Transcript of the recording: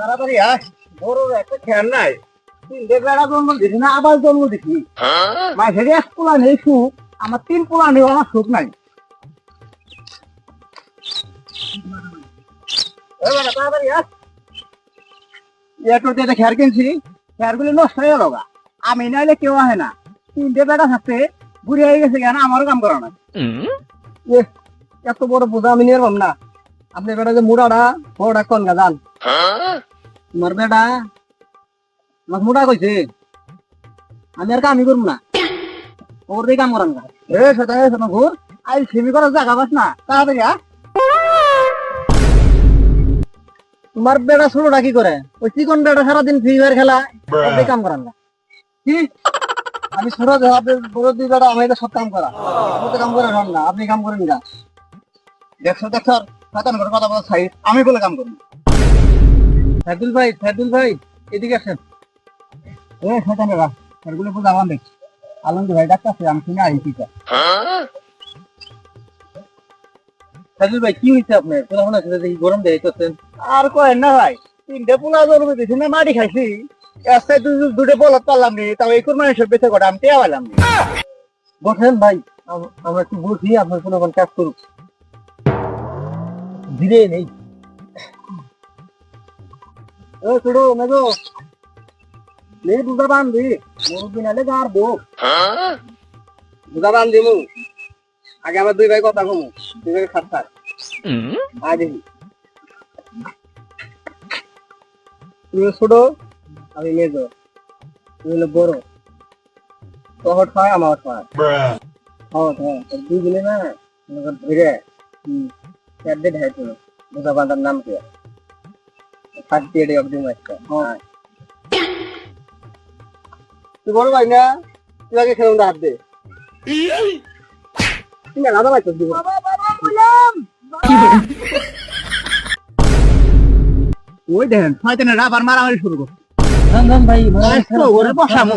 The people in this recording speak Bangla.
তাড়াতাড়ি আয়। বড় একটা খেয়াল নাই। তিনটে বেড়া জন্ম দিছি না আবার জন্ম দিছি মাঝে এক পোলা নেই সুখ আমার তিন পোলা নেই আমার সুখ নাই। এই বেটা, তাড়াতাড়ি আয়। একটু দিয়ে খেয়ার কিনছি। খেয়ার নষ্ট হয়ে গেল আমি নাইলে কেউ আহে না। তিনটে বেটা থাকতে বুড়ি হয়ে গেছে কেন আমারও কাম করা না এত বড় বোঝা আমি নিয়ে না। আপনি বেটা যে মুড়াটা বড়টা কোন গা জান। তোমার বেটা আমাকে মুড়া কইছে। আমি আর কামই করব না। ওর দিয়ে কাম করান গা। এ সেটা শোনো ঘুর। আই সেমি করার জায়গা পাস না। তাড়াতাড়ি আ। তোমার বেটা ছোটটা কি করে? ওই চিকন বেটা সারাদিন ফ্রি ফায়ার খেলা ওর কাম করান গা। কি? আমি ছোট বড় দুই বেটা আমি এটা সব কাম করা। ও তো কাম করে না আপনি কাম করেন গা। দেখছ দেখছ শয়তান করে কথা বলা সাইড আমি বলে কাম করি সাইদুল ভাই সাইদুল ভাই এদিকে আসেন। এ শয়তানেরা এগুলো বুঝা আমার দেখ। আলমগীর ভাই ডাক্তার আমি শুনে আইছি কা সাইদুল ভাই কি হয়েছে আপনার? মনে হচ্ছে দেখি গরম দেখাইতেছেন আর কয়েন না ভাই তিনটে পোলা জন্ম দিছি না মাটি খাইছি। রাস্তায় দুটো বলত পারলাম নি তাও এই কোরবানি সব বেঁচে কটা আমি টেয়া পাইলাম নি। বসেন ভাই আম- আমরা একটু বসি আপনার কোনো কাজ করুক। ধীরে নেই। ও ছোড়ো মেজো বান্ধি মুরব্বী নালে গার বো দুধা বান্ধি মু, আগে আমার দুই ভাই কথা কমু, দুই ভাই খাট আয় তুমি ছোট আমি মেজো, তুমি হলো বড়। তোর হয় আমার হয়। হ্যাঁ হ্যাঁ দুই দিনে না ধরে হুম চারটে ঢাই তো দুধা বান্ধার নাম কি? ফার্স্ট ইয়ারে অব্দি হ্যাঁ তুই বড় ভাই না তুই আগে খেলাম হাত দে তুমি আলাদা ভাই তো দিব ওই দেখেন শয়তানের রাবার মারামারি শুরু রাম ভাই বসামু